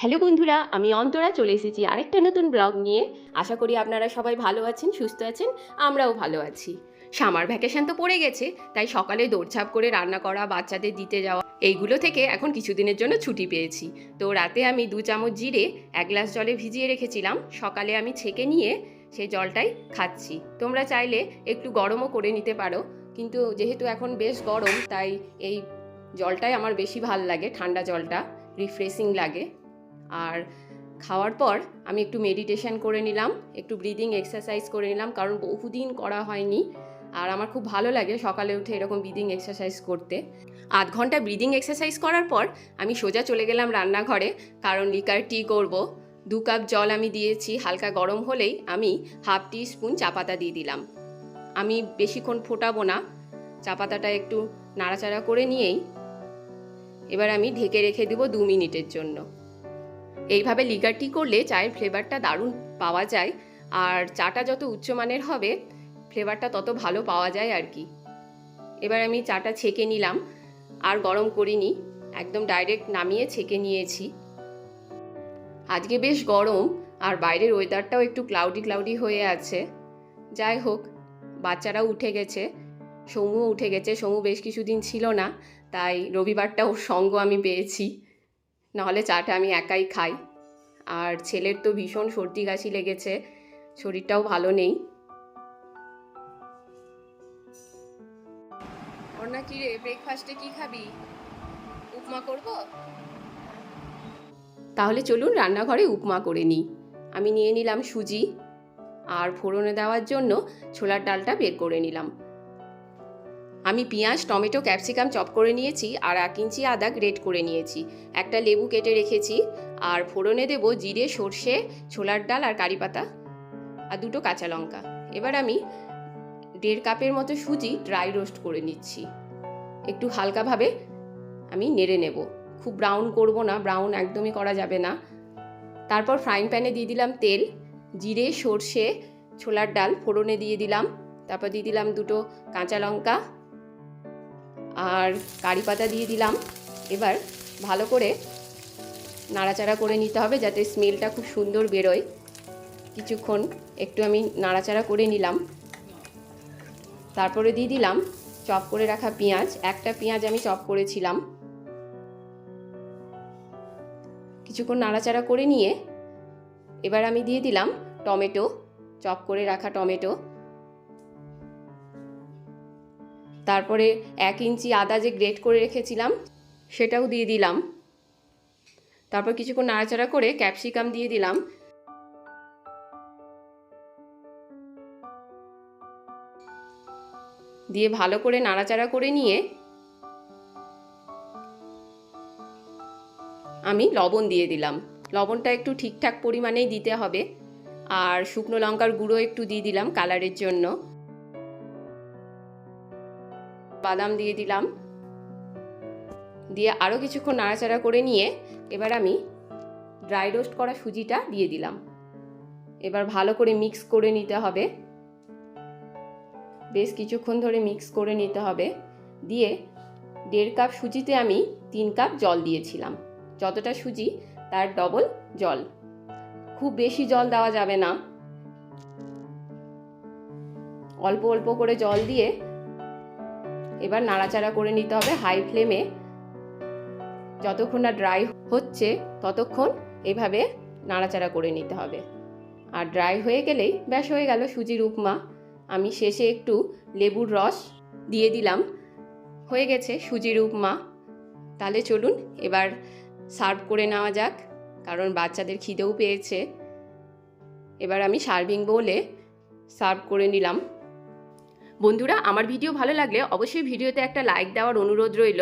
Hello বন্ধুরা, আমি অন্তরা, চলে এসেছি আরেকটা নতুন ব্লগ নিয়ে। আশা করি আপনারা সবাই ভালো আছেন, সুস্থ আছেন, আমরাও ভালো আছি। সামার ভ্যাকেশন তো পড়ে গেছে, তাই সকালে দৌড়ঝাঁপ করে রান্না করা, বাচ্চাদের দিতে যাওয়া, এইগুলো থেকে এখন কিছুদিনের জন্য ছুটি পেয়েছি। তো রাতে আমি দু চামচ জিরে, এক গ্লাস জলে ভিজিয়ে রেখেছিলাম, সকালে আমি ছেঁকে নিয়ে সেই জলটাই খাচ্ছি। তোমরা চাইলে একটু গরমও করে নিতে পারো, কিন্তু যেহেতু এখন বেশ গরম, তাই এই জলটাই আমার বেশি ভালো লাগে, ঠান্ডা জলটা রিফ্রেশিং লাগে। আর খাওয়ার পর আমি একটু মেডিটেশন করে নিলাম, একটু ব্রিদিং এক্সারসাইজ করে নিলাম, কারণ বহুদিন করা হয়নি। আর আমার খুব ভালো লাগে সকালে উঠে এরকম ব্রিদিং এক্সারসাইজ করতে। আধ ঘণ্টা ব্রিদিং এক্সারসাইজ করার পর আমি সোজা চলে গেলাম রান্নাঘরে, কারণ লিকার টি করব। দু কাপ জল আমি দিয়েছি, হালকা গরম হলেই আমি হাফ টি স্পুন চা পাতা দিয়ে দিলাম। আমি বেশিক্ষণ ফোটাবো না, চা পাতাটা একটু নাড়াচাড়া করে নিয়েই এবার আমি ঢেকে রেখে দেবো দু মিনিটের জন্য। এইভাবে লিগার টি করলে চায়ের ফ্লেভারটা দারুণ পাওয়া যায়। আর চাটা যত উচ্চমানের হবে, ফ্লেভারটা তত ভালো পাওয়া যায় আর কি। এবার আমি চাটা ছেঁকে নিলাম। আর গরম করিনি, একদম ডাইরেক্ট নামিয়ে ছেঁকে নিয়েছি। আজকে বেশ গরম, আর বাইরের ওয়েদারটাও একটু ক্লাউডি ক্লাউডি হয়ে আছে। যাই হোক, বাচ্চারাও উঠে গেছে সমু উঠে গেছে। সমু বেশ কিছুদিন ছিল না, তাই রবিবারটা ওর সঙ্গ আমি পেয়েছি। নাহলে চাটা আমি একাই খাই। আর ছেলের তো ভীষণ সর্দি কাশি লেগেছে শরীরটাও ভালো নেই। অর্ণা কি রে ব্রেকফাস্টে কি খাবি? উপমা করব? তাহলে চলুন রান্নাঘরে উপমা করে নিই। আমি নিয়ে নিলাম সুজি আর ফোড়নে দেওয়ার জন্য ছোলার ডালটা বের করে নিলাম। আমি পেঁয়াজ, টমেটো, ক্যাপসিকাম চপ করে নিয়েছি আর এক ইঞ্চি আদা গ্রেট করে নিয়েছি। একটা লেবু কেটে রেখেছি আর ফোড়নে দেব জিরে, সর্ষে, ছোলার ডাল আর কারি পাতা আর দুটো কাঁচা লঙ্কা। এবার আমি দেড় কাপের মতো সুজি ড্রাই রোস্ট করে নিচ্ছি। একটু হালকাভাবে আমি নেড়ে নেব। খুব ব্রাউন করব না, ব্রাউন একদমই করা যাবে না। তারপর ফ্রাইং প্যানে দিয়ে দিলাম তেল, জিরে, সর্ষে, ছোলার ডাল, ফোড়নে দিয়ে দিলাম। তারপর দিয়ে দিলাম দুটো কাঁচা লঙ্কা আর কারি পাতা দিয়ে দিলাম। এবার ভালো করে নাড়াচাড়া করে নিতে হবে যাতে স্মেলটা খুব সুন্দর বেরোয়। কিছুক্ষণ একটু আমি নাড়াচাড়া করে নিলাম। তারপরে দিয়ে দিলাম চপ করে রাখা পেঁয়াজ। একটা পেঁয়াজ আমি চপ করেছিলাম। কিছুক্ষণ নাড়াচাড়া করে নিয়ে এবার আমি দিয়ে দিলাম টমেটো, চপ করে রাখা টমেটো। তারপরে এক ইঞ্চি আদা যে গ্রেট করে রেখেছিলাম, সেটাও দিয়ে দিলাম। তারপর কিছুক্ষণ নাড়াচাড়া করে ক্যাপসিকাম দিয়ে দিলাম। দিয়ে ভালো করে নাড়াচাড়া করে নিয়ে আমি লবণ দিয়ে দিলাম। লবণটা একটু ঠিকঠাক পরিমাণেই দিতে হবে। আর শুকনো লঙ্কার গুঁড়ো একটু দিয়ে দিলাম কালারের জন্য। বাদাম দিয়ে দিলাম। দিয়ে আরও কিছুক্ষণ নাড়াচাড়া করে নিয়ে এবার আমি ড্রাই রোস্ট করা সুজিটা দিয়ে দিলাম। এবার ভালো করে মিক্স করে নিতে হবে। বেশ কিছুক্ষণ ধরে মিক্স করে নিতে হবে। দিয়ে দেড় কাপ সুজিতে আমি তিন কাপ জল দিয়েছিলাম। যতটা সুজি তার ডবল জল। খুব বেশি জল দেওয়া যাবে না। অল্প অল্প করে জল দিয়ে এবার নাড়াচাড়া করে নিতে হবে হাই ফ্লেমে। যতক্ষণ না ড্রাই হচ্ছে, ততক্ষণ এভাবে নাড়াচাড়া করে নিতে হবে। আর ড্রাই হয়ে গেলেই ব্যাস হয়ে গেল সুজির উপমা। আমি শেষে একটু লেবুর রস দিয়ে দিলাম। হয়ে গেছে সুজির উপমা। তাহলে চলুন এবার সার্ভ করে নেওয়া যাক, কারণ বাচ্চাদের খিদেও পেয়েছে। এবার আমি সার্ভিং বোলে সার্ভ করে নিলাম। বন্ধুরা আমার ভিডিও ভালো লাগলে অবশ্যই ভিডিওতে একটা লাইক দেওয়ার অনুরোধ রইল।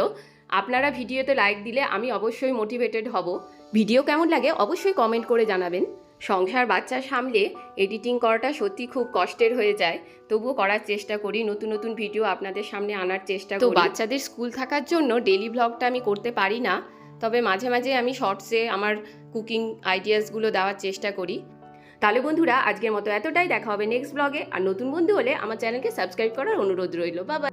আপনারা ভিডিওতে লাইক দিলে আমি অবশ্যই মোটিভেটেড হব। ভিডিও কেমন লাগে অবশ্যই কমেন্ট করে জানাবেন। সংসার বাচ্চা সামলে এডিটিং করাটা সত্যি খুব কষ্টের হয়ে যায়। তবুও করার চেষ্টা করি নতুন নতুন ভিডিও আপনাদের সামনে আনার চেষ্টা করি। তো বাচ্চাদের স্কুল থাকার জন্য ডেলি ব্লগটা আমি করতে পারি না। তবে মাঝে মাঝে আমি শর্টসে আমার কুকিং আইডিয়াসগুলো দেওয়ার চেষ্টা করি। তাহলে বন্ধুরা, আজকের মতো এতটাই। দেখা হবে নেক্সট ব্লগে আর নতুন বন্ধু হলে আমার চ্যানেলকে সাবস্ক্রাইব করার অনুরোধ রইল। বাবা